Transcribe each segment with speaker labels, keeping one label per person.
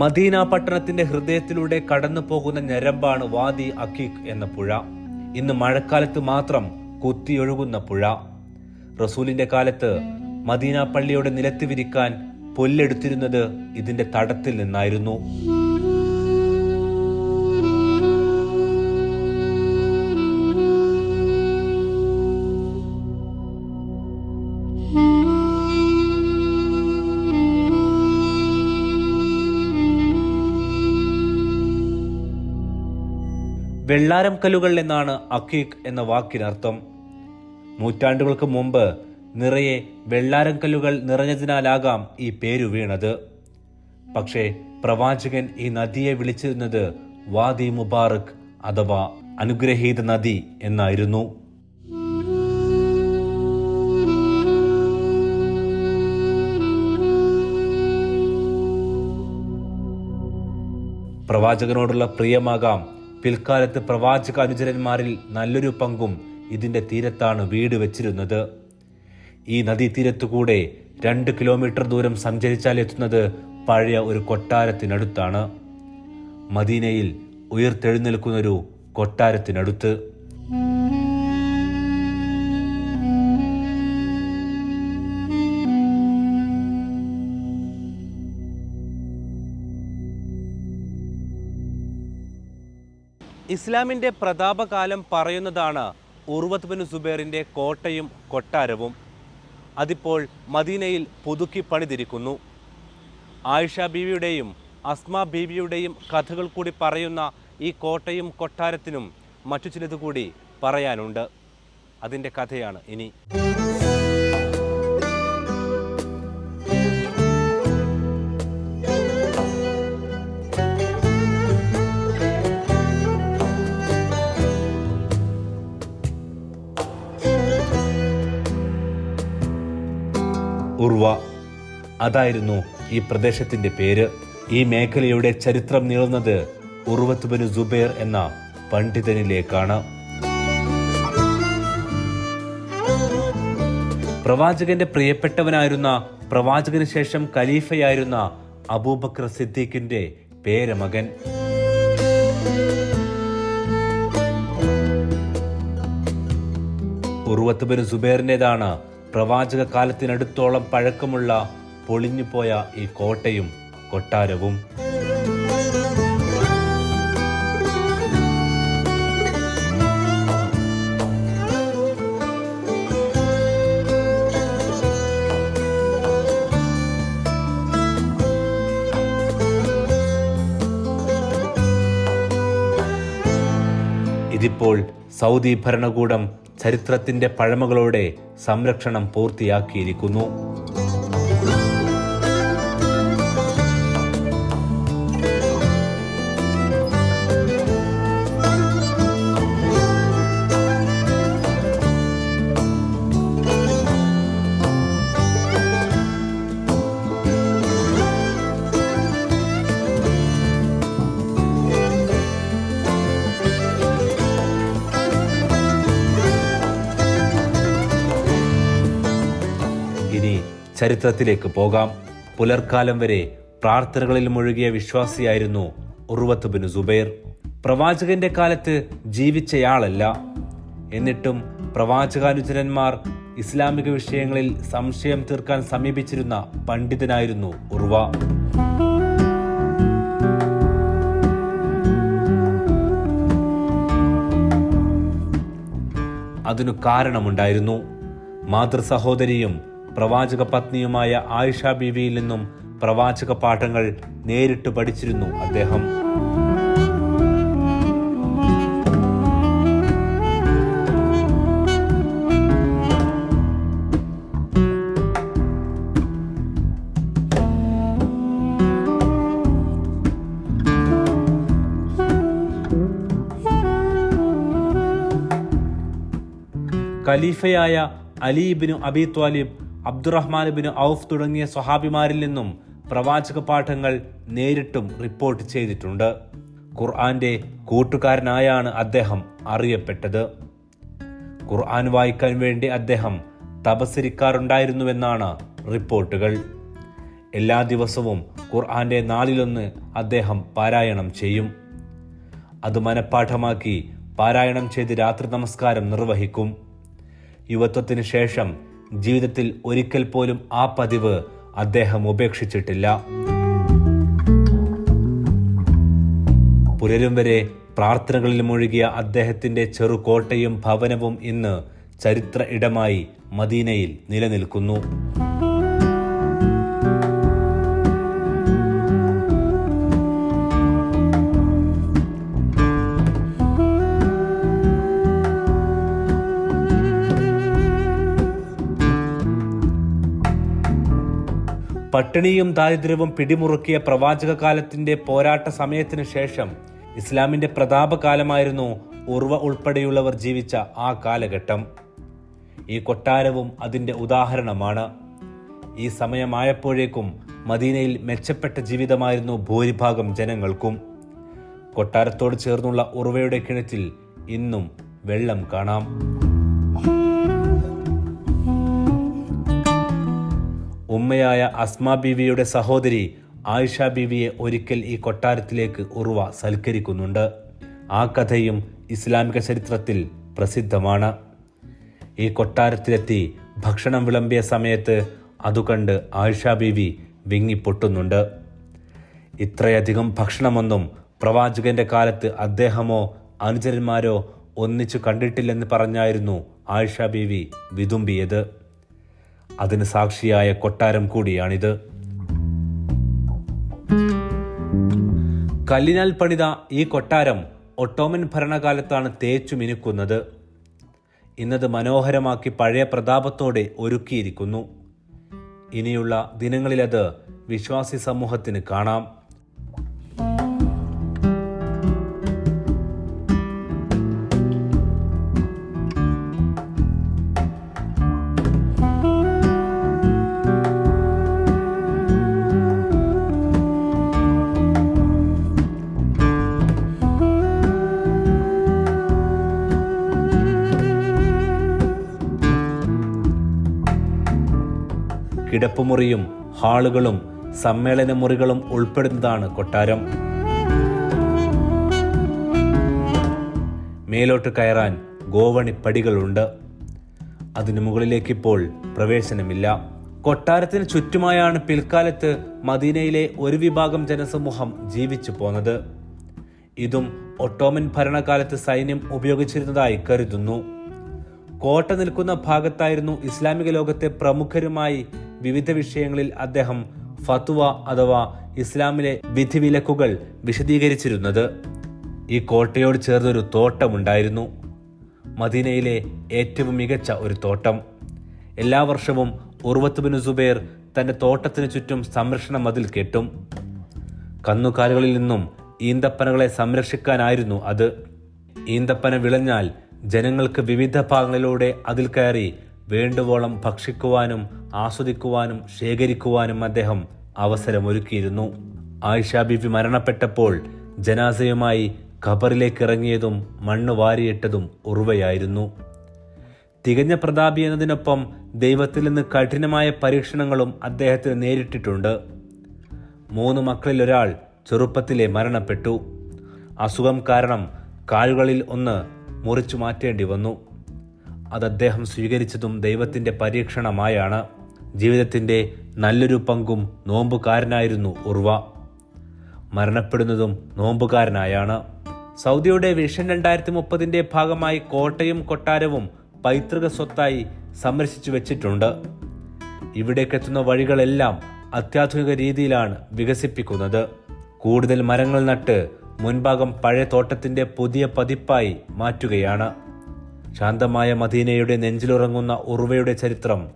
Speaker 1: Medina പട്ടണത്തിന്റെ ഹൃദയത്തിലൂടെ കടന്നു പോകുന്ന ഞരമ്പാണ് വാദി അഖീഖ് എന്ന പുഴ. ഇന്ന് മഴക്കാലത്ത് മാത്രം കുത്തിയൊഴുകുന്ന പുഴ. റസൂലിന്റെ കാലത്ത് മദീന പള്ളിയുടെ നിലത്ത് വിരിക്കാൻ പുല്ലെടുത്തിരുന്നത് ഇതിന്റെ തടത്തിൽ നിന്നായിരുന്നു. വെള്ളാരം കല്ലുകൾ എന്നാണ് അക്കീഖ് എന്ന വാക്കിനർത്ഥം നൂറ്റാണ്ടുകൾക്ക് മുമ്പ് നിറയെ വെള്ളാരം കല്ലുകൾ നിറഞ്ഞതിനാലാകാം ഈ പേരു വീണത്. പക്ഷേ പ്രവാചകൻ ഈ നദിയെ വിളിച്ചിരുന്നത് വാദി മുബാറക് അഥവാ അനുഗ്രഹീത നദി എന്നായിരുന്നു. പ്രവാചകനോടുള്ള പ്രിയമാകാം പിൽക്കാലത്ത് പ്രവാചക അനുചരന്മാരിൽ നല്ലൊരു പങ്കും ഇതിന്റെ തീരത്താണ് വീട് വെച്ചിരുന്നത്. ഈ നദീതീരത്തുകൂടെ രണ്ട് കിലോമീറ്റർ ദൂരം സഞ്ചരിച്ചാൽ എത്തുന്നത് പഴയ ഒരു കൊട്ടാരത്തിനടുത്താണ്. മദീനയിൽ ഉയർത്തെഴുന്നേൽക്കുന്നൊരു കൊട്ടാരത്തിനടുത്ത്. ഇസ്ലാമിന്റെ പ്രതാപകാലം പറയുന്നതാണ് ഉർവത്ത് ബിൻ സുബേറിന്റെ കോട്ടയും കൊട്ടാരവും. അതിപ്പോൾ മദീനയിൽ പുതുക്കി പണിതിരിക്കുന്നു. ആയിഷ ബീവിയുടെയും അസ്മ ബീവിയുടെയും കഥകൾ കൂടി പറയുന്ന ഈ കോട്ടയും കൊട്ടാരത്തിനും മറ്റു ചിലത് കൂടി പറയാനുണ്ട്. അതിന്റെ കഥയാണ് ഇനി. ഉർവ. അതായിരുന്നു ഈ പ്രദേശത്തിന്റെ പേര്. ഈ മേഖലയുടെ ചരിത്രം നീളുന്നത് ഉർവത്തുബനു ജുബൈർ എന്ന പണ്ഡിതനിലേക്കാണ്. പ്രവാചകന്റെ പ്രിയപ്പെട്ടവനായിരുന്ന പ്രവാചകന് ശേഷം ഖലീഫയായിരുന്ന അബൂബക്കർ സിദ്ദീഖിന്റെ പേരമകൻ. ഉർവത്തുബനു ബിൻ സുബൈറിന്റെതാണ് പ്രവാചക കാലത്തിനടുത്തോളം പഴക്കമുള്ള പൊളിഞ്ഞുപോയ ഈ കോട്ടയും കൊട്ടാരവും. ഇതിപ്പോൾ സൗദി ഭരണകൂടം ചരിത്രത്തിന്റെ പഴമകളോടെ സംരക്ഷണം പൂർത്തിയാക്കിയിരിക്കുന്നു. ചരിത്രത്തിലേക്ക് പോകാം. പുലർക്കാലം വരെ പ്രാർത്ഥനകളിൽ മുഴുകിയ വിശ്വാസിയായിരുന്നു ഉർവത്ത് ബിൻ സുബൈർ. പ്രവാചകന്റെ കാലത്ത് ജീവിച്ചയാളല്ല. എന്നിട്ടും പ്രവാചകാനുചരന്മാർ ഇസ്ലാമിക വിഷയങ്ങളിൽ സംശയം തീർക്കാൻ സമീപിച്ചിരുന്ന പണ്ഡിതനായിരുന്നു ഉർവ അതിനു കാരണമുണ്ടായിരുന്നു. മാതൃ സഹോദരിയും പ്രവാചക പത്നിയുമായ ആയിഷ ബിവിയിൽ നിന്നും പ്രവാചക പാഠങ്ങൾ നേരിട്ട് പഠിച്ചിരുന്നു അദ്ദേഹം. ഖലീഫയായ അലിബിനു Abi Talib Abdurrahman bin Auf തുടങ്ങിയ സ്വഹാബിമാരിൽ നിന്നും പ്രവാചക പാഠങ്ങൾ നേരിട്ടും റിപ്പോർട്ട് ചെയ്തിട്ടുണ്ട്. ഖുർആന്റെ കൂട്ടുകാരനായാണ് അദ്ദേഹം അറിയപ്പെട്ടത്. ഖുർആൻ വായിക്കാൻ വേണ്ടി അദ്ദേഹം തപസരിക്കാറുണ്ടായിരുന്നുവെന്നാണ് റിപ്പോർട്ടുകൾ. എല്ലാ ദിവസവും ഖുർആന്റെ നാലിലൊന്ന് അദ്ദേഹം പാരായണം ചെയ്യും. അത് മനഃപ്പാഠമാക്കി പാരായണം ചെയ്ത് രാത്രി നമസ്കാരം നിർവഹിക്കും. യുവത്വത്തിന് ശേഷം ജീവിതത്തിൽ ഒരിക്കൽ പോലും ആ പതിവ് അദ്ദേഹം ഉപേക്ഷിച്ചിട്ടില്ല. പുലരും വരെ പ്രാർത്ഥനകളിൽ മുഴുകിയ അദ്ദേഹത്തിന്റെ ചെറുകോട്ടയും ഭവനവും ഇന്ന് ചരിത്ര ഇടമായി മദീനയിൽ നിലനിൽക്കുന്നു. പട്ടിണിയും ദാരിദ്ര്യവും പിടിമുറുക്കിയ പ്രവാചക കാലത്തിന്റെ പോരാട്ട സമയത്തിന് ശേഷം ഇസ്ലാമിന്റെ പ്രതാപകാലമായിരുന്നു ഉർവ ഉൾപ്പെടെയുള്ളവർ ജീവിച്ച ആ കാലഘട്ടം. ഈ കൊട്ടാരവും അതിന്റെ ഉദാഹരണമാണ്. ഈ സമയമായപ്പോഴേക്കും മദീനയിൽ മെച്ചപ്പെട്ട ജീവിതമായിരുന്നു ഭൂരിഭാഗം ജനങ്ങൾക്കും. കൊട്ടാരത്തോട് ചേർന്നുള്ള ഉറവയുടെ കിണറ്റിൽ ഇന്നും വെള്ളം കാണാം. ഉമ്മയായ അസ്മ ബീവിയുടെ സഹോദരി ആയിഷ ബീവിയെ ഒരിക്കൽ ഈ കൊട്ടാരത്തിലേക്ക് ഉറുവ സൽക്കരിക്കുന്നുണ്ട്. ആ കഥയും ഇസ്ലാമിക ചരിത്രത്തിൽ പ്രസിദ്ധമാണ്. ഈ കൊട്ടാരത്തിലെത്തി ഭക്ഷണം വിളമ്പിയ സമയത്ത് അതുകണ്ട് ആയിഷ ബീവി വിങ്ങിപ്പൊട്ടുന്നുണ്ട്. ഇത്രയധികം ഭക്ഷണമൊന്നും പ്രവാചകന്റെ കാലത്ത് അദ്ദേഹമോ അനുചരന്മാരോ ഒന്നിച്ചു കണ്ടിട്ടില്ലെന്ന് പറഞ്ഞായിരുന്നു ആയിഷ ബീവി വിതുമ്പിയത്. അതിന് സാക്ഷിയായ കൊട്ടാരം കൂടിയാണിത്. കല്ലിനാൽ പണിത ഈ കൊട്ടാരം ഒട്ടോമൻ ഭരണകാലത്താണ് തേച്ചു മിനുക്കുന്നത്. ഇന്നത് മനോഹരമാക്കി പഴയ പ്രതാപത്തോടെ ഒരുക്കിയിരിക്കുന്നു. ഇനിയുള്ള ദിനങ്ങളിലത് വിശ്വാസി സമൂഹത്തിന് കാണാം. കിടപ്പുമുറിയും ഹാളുകളും സമ്മേളന മുറികളും ഉൾപ്പെടുന്നതാണ് കൊട്ടാരം. മേലോട്ട് കയറാൻ ഗോവണി പടികളുണ്ട് അതിനു മുകളിലേക്കിപ്പോൾ പ്രവേശനമില്ല. കൊട്ടാരത്തിന് ചുറ്റുമായാണ് പിൽക്കാലത്ത് മദീനയിലെ ഒരു വിഭാഗം ജനസമൂഹം ജീവിച്ചു പോന്നത്. ഇതും ഒട്ടോമൻ ഭരണകാലത്ത് സൈന്യം ഉപയോഗിച്ചിരുന്നതായി കരുതുന്നു. കോട്ട നിൽക്കുന്ന ഭാഗത്തായിരുന്നു ഇസ്ലാമിക ലോകത്തെ പ്രമുഖരുമായി വിവിധ വിഷയങ്ങളിൽ അദ്ദേഹം ഫത്വ അഥവാ ഇസ്ലാമിലെ വിധിവിലക്കുകൾ വിശദീകരിച്ചിരുന്നത്. ഈ കോട്ടയോട് ചേർന്നൊരു തോട്ടമുണ്ടായിരുന്നു. മദീനയിലെ ഏറ്റവും മികച്ച ഒരു തോട്ടം. എല്ലാ വർഷവും ഉർവത്ത് ബിൻ സുബൈർ തന്റെ തോട്ടത്തിന് ചുറ്റും സംരക്ഷണ മതിൽ കെട്ടും. കന്നുകാലികളിൽ നിന്നും ഈന്തപ്പനകളെ സംരക്ഷിക്കാനായിരുന്നു അത്. ഈന്തപ്പന വിളഞ്ഞാൽ ജനങ്ങൾക്ക് വിവിധ ഭാഗങ്ങളിലൂടെ അതിൽ കയറി വേണ്ടുവോളം ഭക്ഷിക്കുവാനും ആസ്വദിക്കുവാനും ശേഖരിക്കുവാനും അദ്ദേഹം അവസരമൊരുക്കിയിരുന്നു. ആയിഷ ബിബി മരണപ്പെട്ടപ്പോൾ ജനാസയുമായി ഖബറിലേക്ക് ഇറങ്ങിയതും മണ്ണ് വാരിയിട്ടതും ഉറുവയായിരുന്നു. തികഞ്ഞ പ്രതാപി എന്നതിനൊപ്പം ദൈവത്തിൽ നിന്ന് കഠിനമായ പരീക്ഷണങ്ങളും അദ്ദേഹത്തിന് നേരിട്ടിട്ടുണ്ട്. മൂന്ന് മക്കളിൽ ഒരാൾ ചെറുപ്പത്തിലെ മരണപ്പെട്ടു. അസുഖം കാരണം കാലുകളിൽ ഒന്ന് മുറിച്ചു മാറ്റേണ്ടി വന്നു. അത് അദ്ദേഹം സ്വീകരിച്ചതും ദൈവത്തിന്റെ പരീക്ഷണമായാണ്. ജീവിതത്തിന്റെ നല്ലൊരു പങ്കും നോമ്പുകാരനായിരുന്നു ഉർവ. മരണപ്പെടുന്നതും നോമ്പുകാരനായാണ്. സൗദിയുടെ വിഷൻ രണ്ടായിരത്തി മുപ്പതിന്റെ ഭാഗമായി കോട്ടയും കൊട്ടാരവും പൈതൃക സ്വത്തായി സംരക്ഷിച്ചു വെച്ചിട്ടുണ്ട്. ഇവിടേക്കെത്തുന്ന വഴികളെല്ലാം അത്യാധുനിക രീതിയിലാണ് വികസിപ്പിക്കുന്നത്. കൂടുതൽ മരങ്ങൾ നട്ട് മുൻഭാഗം പഴയ തോട്ടത്തിന്റെ പുതിയ പതിപ്പായി മാറ്റുകയാണ്. ശാന്തമായ മദീനയുടെ നെഞ്ചിലുറങ്ങുന്ന ഉറുവയുടെ ചരിത്രം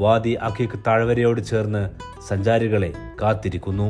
Speaker 1: വാദി അഖീഖ് താഴ്വരയോട് ചേർന്ന് സഞ്ചാരികളെ കാത്തിരിക്കുന്നു